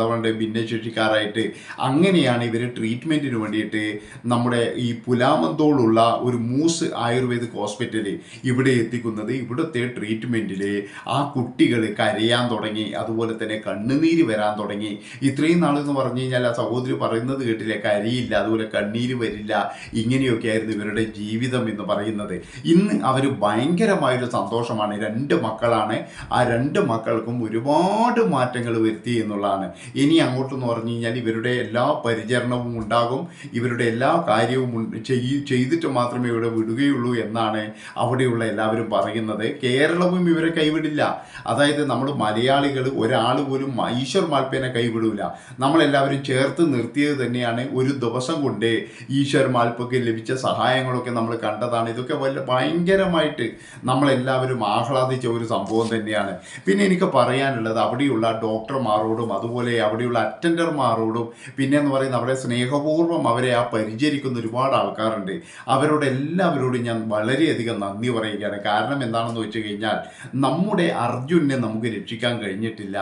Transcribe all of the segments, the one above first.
അവരുടെ ഭിന്നശേഷിക്കാരായിട്ട് അങ്ങനെയാണ് ഇവർ ട്രീറ്റ്മെന്റിന് വേണ്ടിയിട്ട് നമ്മുടെ ഈ പുലാമന്തോളുള്ള ഒരു മൂസ് ആയുർവേദിക് ഹോസ്പിറ്റൽ ഇവിടെ എത്തിക്കുന്നത്. ഇവിടുത്തെ ട്രീറ്റ്മെന്റിൽ ആ കുട്ടികൾ കരയാൻ തുടങ്ങി അതുപോലെ തന്നെ കണ്ണുനീര് വരാൻ തുടങ്ങി. ഇത്രയും നാളെന്ന് പറഞ്ഞു കഴിഞ്ഞാൽ ആ സഹോദരി പറയുന്നത് കേട്ടില്ലേ? കരയില്ല അതുപോലെ കണ്ണീര് വരില്ല. ഇങ്ങനെയൊക്കെ ആയിരുന്നു ഇവരുടെ ജീവിതം എന്ന് പറയുന്നത്. ഇന്ന് അവർ ഭയങ്കരമായൊരു സന്തോഷമാണ്. രണ്ട് മക്കളാണ്. ആ രണ്ട് മക്കൾക്കും ഒരുപാട് മാറ്റങ്ങൾ വരുത്തി എന്നുള്ളതാണ്. ഇനി അങ്ങോട്ടെന്ന് പറഞ്ഞു കഴിഞ്ഞാൽ ഇവരുടെ എല്ലാ പരിചരണവും ഉണ്ടാകും. ഇവരുടെ എല്ലാ കാര്യവും ചെയ് ചെയ്തിട്ട് മാത്രമേ ഇവിടെ വിടുകയുള്ളൂ എന്നാണ് അവിടെയുള്ള എല്ലാവരും പറയുന്നത്. കേരളവും ഇവരെ കൈവിടില്ല. അതായത് നമ്മൾ മലയാളികൾ ഒരാൾ പോലും ഈശ്വർ മാൽപ്പേനെ കൈവിടൂല. നമ്മളെല്ലാവരും ചേർത്ത് നിർത്തിയത് തന്നെയാണ് ഒരു ദിവസം കൊണ്ട് ഈശ്വർ മാൽപ്പയ്ക്ക് ലഭിച്ച സഹായങ്ങളൊക്കെ നമ്മൾ കണ്ടതാണ്. ഇതൊക്കെ വല്ല ഭയങ്കരമായിട്ട് നമ്മളെല്ലാവരും ആഹ്ലാദിച്ച ഒരു സംഭവം തന്നെയാണ്. പിന്നെ എനിക്ക് പറയാനുള്ളത് അവിടെയുള്ള ഡോക്ടർമാരോടും അതുപോലെ അവിടെയുള്ള അറ്റൻഡർമാരോടും പിന്നെ എന്ന് പറയുന്ന അവരെ സ്നേഹപൂർവം അവരെ ആ പരിചരിക്കുന്ന ഒരുപാട് ആൾക്കാരുണ്ട്. അവരോട് എല്ലാവരോടും ഞാൻ വളരെയധികം നന്ദി പറയുകയാണ്. കാരണം എന്താണെന്ന് വെച്ച് കഴിഞ്ഞാൽ നമ്മുടെ അർജുനെ നമുക്ക് രക്ഷിക്കാൻ കഴിഞ്ഞിട്ടില്ല.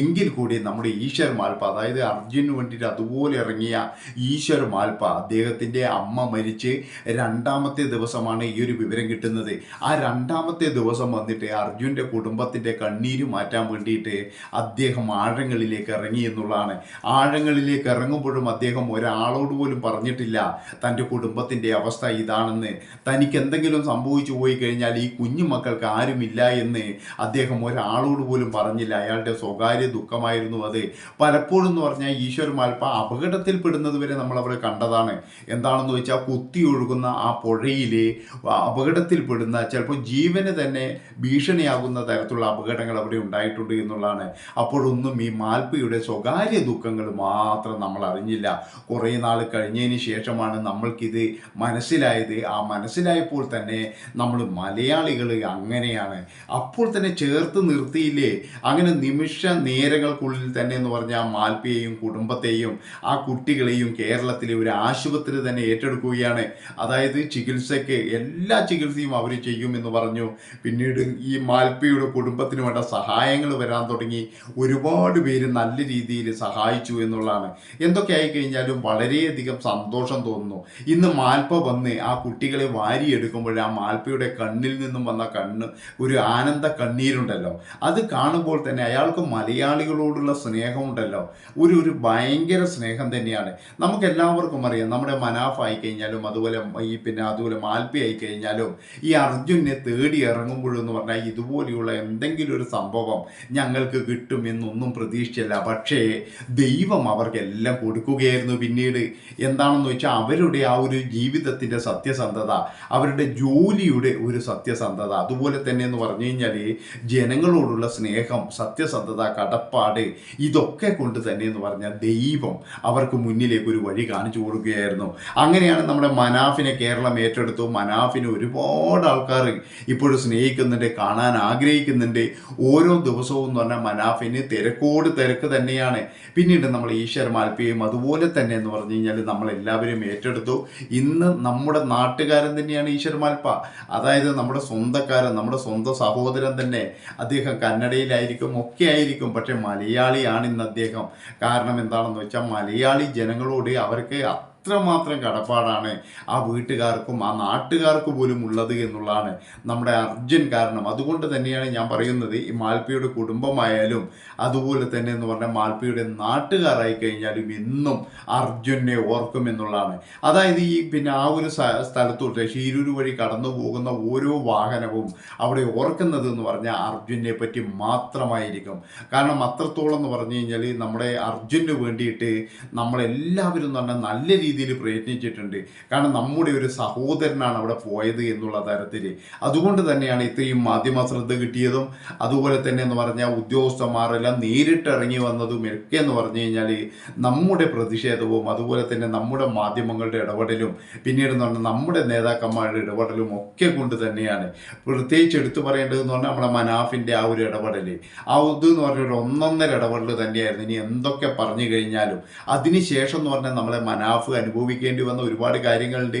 എങ്കിൽ കൂടി നമ്മുടെ ഈശ്വർ മാൽപ്പ അതായത് അർജുന് വേണ്ടിയിട്ട് അതുപോലെ ഇറങ്ങിയ ഈശ്വർ മാൽപ്പ അദ്ദേഹത്തിന്റെ അമ്മ മരിച്ച് രണ്ടാമത്തെ ദിവസമാണ് ഈ ഒരു വിവരം കിട്ടുന്നത്. ആ രണ്ടാമത്തെ ദിവസം വന്നിട്ട് അർജുന്റെ കുടുംബത്തിന്റെ കണ്ണീര് മാറ്റാൻ വേണ്ടിയിട്ട് അദ്ദേഹം ആഴങ്ങളിലേക്ക് ഇറങ്ങി എന്നുള്ളതാണ്. ആഴങ്ങളിലേക്ക് ഇറങ്ങുമ്പോഴും അദ്ദേഹം ഒരാളോട് പോലും പറഞ്ഞിട്ടില്ല തന്റെ കുടുംബത്തിന്റെ അവസ്ഥ ഇതാണെന്ന്. തനിക്ക് എന്തെങ്കിലും സംഭവിച്ചു പോയി കഴിഞ്ഞാൽ ഈ കുഞ്ഞു മക്കൾക്ക് ആരുമില്ല എന്ന് അദ്ദേഹം ഒരാളോട് പോലും പറഞ്ഞില്ല. അയാളുടെ സ്വകാര്യ ദുഃഖമായിരുന്നു അത്. പലപ്പോഴും എന്ന് പറഞ്ഞാൽ ഈശ്വർ മാൽപ്പ അപകടത്തിൽപ്പെടുന്നത് വരെ നമ്മൾ അവിടെ കണ്ടതാണ്. എന്താണെന്ന് വെച്ചാൽ കുത്തി ഒഴുകുന്ന ആ പുഴയിൽ അപകടത്തിൽപ്പെടുന്ന ചിലപ്പോൾ ജീവന് തന്നെ ഭീഷണിയാകുന്ന തരത്തിലുള്ള അപകടങ്ങൾ അവിടെ ഉണ്ടായിട്ടുണ്ട് എന്നുള്ളതാണ്. അപ്പോഴൊന്നും ഈ മാൽപ്പയുടെ സ്വകാര്യ ദുഃഖങ്ങൾ മാത്രം നമ്മൾ അറിഞ്ഞില്ല. കുറേ നാൾ കഴിഞ്ഞതിന് ശേഷമാണ് നമ്മൾക്കിത് മനസ്സിലായത്. ആ മനസ്സിലായപ്പോൾ തന്നെ നമ്മൾ മലയാളികൾ അങ്ങനെയാണ്. അപ്പോൾ തന്നെ ചേർത്ത് നിർത്തിയില്ലേ? അങ്ങനെ നിമിഷ നേരങ്ങൾക്കുള്ളിൽ തന്നെ എന്ന് പറഞ്ഞാൽ മാൽപ്പിയെയും കുടുംബത്തെയും ആ കുട്ടികളെയും കേരളത്തിലെ ഒരു ആശുപത്രി തന്നെ ഏറ്റെടുക്കുകയാണ്. അതായത് ചികിത്സയ്ക്ക് എല്ലാ ചികിത്സയും അവർ ചെയ്യുമെന്ന് പറഞ്ഞു. പിന്നീട് ഈ മാൽപ്പിയുടെ കുടുംബത്തിന് വേണ്ട സഹായങ്ങൾ വരാൻ തുടങ്ങി. ഒരുപാട് പേര് നല്ല രീതിയിൽ സഹായിച്ചു എന്നുള്ളതാണ്. എന്തൊക്കെ ആയി കഴിഞ്ഞാലും വളരെയധികം സന്തോഷം തോന്നുന്നു. ഇന്ന് മാൽപ്പ വന്ന് ആ കുട്ടികളെ വാരിയെടുക്കുമ്പോൾ ആ മാൽപ്പയുടെ കണ്ണിൽ നിന്നും വന്ന കണ്ണ് ഒരു ആനന്ദ കണ്ണീരുണ്ടല്ലോ. അത് കാണുമ്പോൾ തന്നെ അയാൾക്ക് മലയാളികളോടുള്ള സ്നേഹമുണ്ടല്ലോ. ഒരു ഒരു ഭയങ്കര സ്നേഹം തന്നെയാണ്. നമുക്ക് എല്ലാവർക്കും അറിയാം നമ്മുടെ മനാഫ് ആയിക്കഴിഞ്ഞാലും അതുപോലെ ഈ പിന്നെ അതുപോലെ മാൽപ്പി ആയി കഴിഞ്ഞാലും ഈ അർജുനെ തേടി ഇറങ്ങുമ്പോഴെന്ന് പറഞ്ഞാൽ ഇതുപോലെയുള്ള എന്തെങ്കിലും ഒരു സംഭവം ഞങ്ങൾക്ക് കിട്ടും എന്നൊന്നും പ്രതീക്ഷിച്ചില്ല പക്ഷേ ദൈവം അവർക്കെല്ലാം കൊടുക്കുകയായിരുന്നു പിന്നീട്. എന്താണെന്ന് വെച്ചാൽ അവരുടെ ആ ഒരു ജീവിതത്തിന്റെ സത്യസന്ധത അവരുടെ ജോലിയുടെ ഒരു സത്യസന്ധത അതുപോലെ തന്നെ എന്ന് പറഞ്ഞു കഴിഞ്ഞാൽ ജനങ്ങളോടുള്ള സ്നേഹം സത്യസന്ധത കടപ്പാട് ഇതൊക്കെ കൊണ്ട് തന്നെ എന്ന് പറഞ്ഞാൽ ദൈവം അവർക്ക് മുന്നിലേക്ക് ഒരു വഴി കാണിച്ചു കൊടുക്കുകയായിരുന്നു. അങ്ങനെയാണ് നമ്മുടെ മനാഫിനെ കേരളം ഏറ്റെടുത്തു. മനാഫിനെ ഒരുപാട് ആൾക്കാർ ഇപ്പോഴും സ്നേഹിക്കുന്നുണ്ട് കാണാൻ ആഗ്രഹിക്കുന്നുണ്ട്. ഓരോ ദിവസവും എന്ന് പറഞ്ഞാൽ മനാഫിന് തിരക്കോട് തിരക്ക് തന്നെയാണ്. പിന്നീട് നമ്മൾ ഈശ്വര മാൽപ്പിയും അതുപോലെ തന്നെ എന്ന് പറഞ്ഞു കഴിഞ്ഞാൽ നമ്മളെല്ലാവരും ഏറ്റെടുത്തു. ഇന്ന് നമ്മുടെ നാട്ടുകാരൻ തന്നെയാണ് ഈശ്വര മാൽപ്പ. അതായത് നമ്മുടെ സ്വന്തക്കാരൻ നമ്മുടെ സ്വന്തം സഹോദരൻ തന്നെ. അദ്ദേഹം കന്നഡയിലായിരിക്കും ഒക്കെ ആയിരിക്കും പക്ഷെ മലയാളിയാണ് ഇന്ന് അദ്ദേഹം. കാരണം എന്താണെന്ന് വെച്ചാൽ മലയാളി ജനങ്ങളോട് അവർക്ക് അത്രമാത്രം കടപ്പാടാണ് ആ വീട്ടുകാർക്കും ആ നാട്ടുകാർക്ക് പോലും ഉള്ളത് എന്നുള്ളതാണ് നമ്മുടെ അർജുൻ കാരണം. അതുകൊണ്ട് തന്നെയാണ് ഞാൻ പറയുന്നത് ഈ മാൽപ്പിയുടെ കുടുംബമായാലും അതുപോലെ തന്നെ എന്ന് പറഞ്ഞാൽ മാൽപ്പിയുടെ നാട്ടുകാരായി കഴിഞ്ഞാലും എന്നും അർജുനെ ഓർക്കും എന്നുള്ളതാണ്. അതായത് ഈ പിന്നെ ആ ഒരു സ്ഥ- സ്ഥലത്തോട്ട് ഷീരൂർ വഴി കടന്നു പോകുന്ന ഓരോ വാഹനവും അവിടെ ഓർക്കുന്നത് എന്ന് പറഞ്ഞാൽ അർജുനെ പറ്റി മാത്രമായിരിക്കും. കാരണം അത്രത്തോളം എന്ന് പറഞ്ഞു കഴിഞ്ഞാൽ നമ്മുടെ അർജുന് വേണ്ടിയിട്ട് നമ്മളെല്ലാവരും തന്നെ നല്ല രീതിയിൽ പ്രയത്നിച്ചിട്ടുണ്ട്. കാരണം നമ്മുടെ ഒരു സഹോദരനാണ് അവിടെ പോയത് എന്നുള്ള തരത്തിൽ. അതുകൊണ്ട് തന്നെയാണ് ഇത്രയും മാധ്യമ ശ്രദ്ധ കിട്ടിയതും അതുപോലെ തന്നെ എന്ന് പറഞ്ഞാൽ ഉദ്യോഗസ്ഥന്മാരെല്ലാം നേരിട്ട് ഇറങ്ങി വന്നതും ഒക്കെ എന്ന് പറഞ്ഞു കഴിഞ്ഞാൽ നമ്മുടെ പ്രതിഷേധവും അതുപോലെ തന്നെ നമ്മുടെ മാധ്യമങ്ങളുടെ ഇടപെടലും പിന്നീട് എന്ന് പറഞ്ഞാൽ നമ്മുടെ നേതാക്കന്മാരുടെ ഇടപെടലും ഒക്കെ കൊണ്ട് തന്നെയാണ്. പ്രത്യേകിച്ച് എടുത്തു പറയേണ്ടതെന്ന് പറഞ്ഞാൽ നമ്മുടെ മനാഫിന്റെ ആ ഒരു ഇടപെടൽ ആ ഇത് എന്ന് പറഞ്ഞ ഒരു ഒന്നൊന്നര ഇടപെടൽ തന്നെയായിരുന്നു. ഇനി എന്തൊക്കെ പറഞ്ഞു കഴിഞ്ഞാലും. അതിനുശേഷം എന്ന് പറഞ്ഞാൽ നമ്മളെ മനാഫ് അനുഭവിക്കേണ്ടി വന്ന ഒരുപാട് കാര്യങ്ങളുണ്ട്.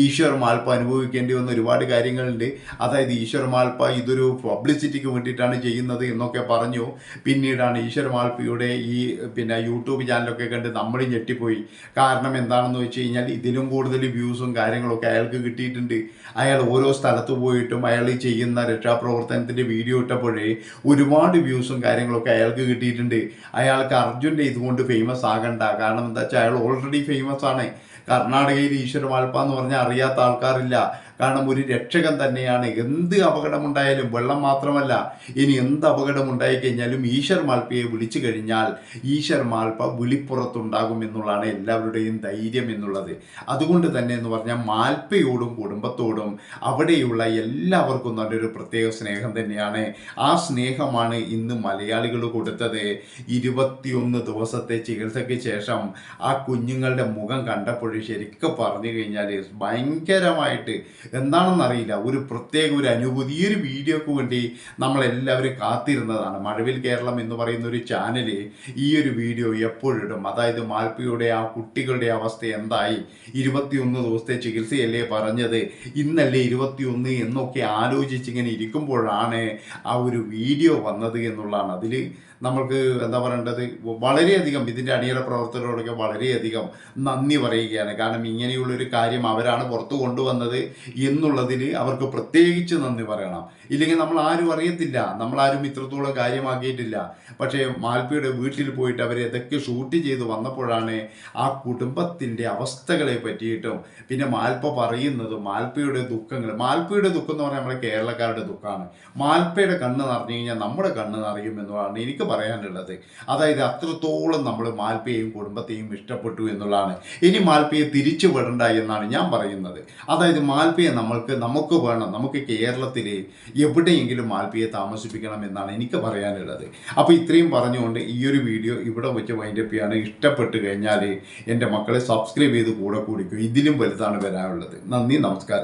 ഈശ്വർ മാൽപ്പ അനുഭവിക്കേണ്ടി വന്ന ഒരുപാട് കാര്യങ്ങളുണ്ട്. അതായത് ഈശ്വർ മാൽപ്പ ഇതൊരു പബ്ലിസിറ്റിക്ക് വേണ്ടിയിട്ടാണ് ചെയ്യുന്നത് എന്നൊക്കെ പറഞ്ഞു. പിന്നീടാണ് ഈശ്വർ മാൽപ്പയുടെ ഈ പിന്നെ യൂട്യൂബ് ചാനലൊക്കെ കണ്ട് നമ്മൾ ഞെട്ടിപ്പോയി. കാരണം എന്താണെന്ന് വെച്ച് കഴിഞ്ഞാൽ ഇതിലും കൂടുതൽ വ്യൂസും കാര്യങ്ങളൊക്കെ അയാൾക്ക് കിട്ടിയിട്ടുണ്ട്. അയാൾ ഓരോ സ്ഥലത്ത് പോയിട്ടും അയാൾ ചെയ്യുന്ന രക്ഷാപ്രവർത്തനത്തിന്റെ വീഡിയോ ഇട്ടപ്പോഴേ ഒരുപാട് വ്യൂസും കാര്യങ്ങളൊക്കെ അയാൾക്ക് കിട്ടിയിട്ടുണ്ട്. അയാൾക്ക് അർജുന്റെ ഇതുകൊണ്ട് ഫേമസ് ആകണ്ട. കാരണം എന്താ വെച്ചാൽ അയാൾ ഓൾറെഡി ഫേമസ് ആണ് കർണാടകയിൽ ഈശ്വര എന്ന് പറഞ്ഞാൽ അറിയാത്ത ആൾക്കാരില്ല. കാരണം ഒരു രക്ഷകൻ തന്നെയാണ്. എന്ത് അപകടമുണ്ടായാലും വെള്ളം മാത്രമല്ല ഇനി എന്ത് അപകടം കഴിഞ്ഞാലും ഈശ്വർ മാൽപ്പയെ വിളിച്ചു കഴിഞ്ഞാൽ ഈശ്വർ മാൽപ്പ വിളിപ്പുറത്തുണ്ടാകും എന്നുള്ളതാണ് എല്ലാവരുടെയും ധൈര്യം എന്നുള്ളത്. അതുകൊണ്ട് തന്നെ എന്ന് പറഞ്ഞാൽ മാൽപ്പയോടും കുടുംബത്തോടും അവിടെയുള്ള എല്ലാവർക്കും നല്ലൊരു പ്രത്യേക സ്നേഹം തന്നെയാണ്. ആ സ്നേഹമാണ് ഇന്ന് മലയാളികൾ കൊടുത്തത്. ഇരുപത്തിയൊന്ന് ദിവസത്തെ ചികിത്സയ്ക്ക് ശേഷം ആ കുഞ്ഞുങ്ങളുടെ മുഖം കണ്ടപ്പോൾ ശരിക്കും പറഞ്ഞു കഴിഞ്ഞാൽ ഭയങ്കരമായിട്ട് എന്താണെന്നറിയില്ല ഒരു പ്രത്യേക ഒരു അനുഭൂതി. ഈ ഒരു വീഡിയോക്ക് വേണ്ടി നമ്മളെല്ലാവരും കാത്തിരുന്നതാണ്. മഴവിൽ കേരളം എന്ന് പറയുന്ന ഒരു ചാനൽ ഈ ഒരു വീഡിയോ എപ്പോഴിടും അതായത് മാൽപ്പിയുടെ ആ കുട്ടികളുടെ അവസ്ഥ എന്തായി? ഇരുപത്തിയൊന്ന് ദിവസത്തെ ചികിത്സയല്ലേ പറഞ്ഞത്? ഇന്നല്ലേ ഇരുപത്തിയൊന്ന് എന്നൊക്കെ ആലോചിച്ചിങ്ങനെ ഇരിക്കുമ്പോഴാണ് ആ ഒരു വീഡിയോ വന്നത് എന്നുള്ളതാണ്. അതിൽ നമ്മൾക്ക് എന്താ പറയേണ്ടത്? വളരെയധികം ഇതിന്റെ അണിയറ പ്രവർത്തകരോടൊക്കെ വളരെയധികം നന്ദി പറയുകയാണ്. കാരണം ഇങ്ങനെയുള്ളൊരു കാര്യം അവരാണ് പുറത്തു കൊണ്ടുവന്നത് എന്നുള്ളതിൽ അവർക്ക് പ്രത്യേകിച്ച് നന്ദി പറയണം. ഇല്ലെങ്കിൽ നമ്മൾ ആരും അറിയത്തില്ല. നമ്മളാരും ഇത്രത്തോളം കാര്യമാക്കിയിട്ടില്ല. പക്ഷേ മാൽപ്പിയുടെ വീട്ടിൽ പോയിട്ട് അവർ ഇതൊക്കെ ഷൂട്ട് ചെയ്ത് വന്നപ്പോഴാണ് ആ കുടുംബത്തിന്റെ അവസ്ഥകളെ പറ്റിയിട്ടും പിന്നെ മാൽപ്പ പറയുന്നത് മാൽപ്പയുടെ ദുഃഖങ്ങൾ മാൽപ്പയുടെ ദുഃഖം എന്ന് പറഞ്ഞാൽ നമ്മുടെ കേരളക്കാരുടെ ദുഃഖമാണ്. മാൽപ്പയുടെ കണ്ണ് നിറഞ്ഞു കഴിഞ്ഞാൽ നമ്മുടെ കണ്ണ് നിറയും എന്നുള്ളതാണ്. എനിക്ക് പറയാനുള്ളത്. അതായത് അത്രത്തോളം നമ്മൾ മാൽപ്പയെയും കുടുംബത്തെയും ഇഷ്ടപ്പെട്ടു എന്നുള്ളതാണ്. ഇനി മാൽപ്പയെ തിരിച്ചു വിടണ്ട എന്നാണ് ഞാൻ പറയുന്നത്. അതായത് മാൽപ്പയെ നമ്മൾക്ക് നമുക്ക് വേണം നമുക്ക് കേരളത്തിൽ എവിടെയെങ്കിലും മാൽപ്പയെ താമസിപ്പിക്കണം എന്നാണ് എനിക്ക് പറയാനുള്ളത്. അപ്പോൾ ഇത്രയും പറഞ്ഞുകൊണ്ട് ഈ ഒരു വീഡിയോ ഇവിടെ വെച്ച് വൈൻഡപ്പ് ചെയ്യാണ് ഇഷ്ടപ്പെട്ട് കഴിഞ്ഞാൽ എന്റെ മക്കളെ സബ്സ്ക്രൈബ് ചെയ്ത് കൂടെ കൂടിക്കും. ഇതിലും വലുതാണ് വരാനുള്ളത്. നന്ദി നമസ്കാരം.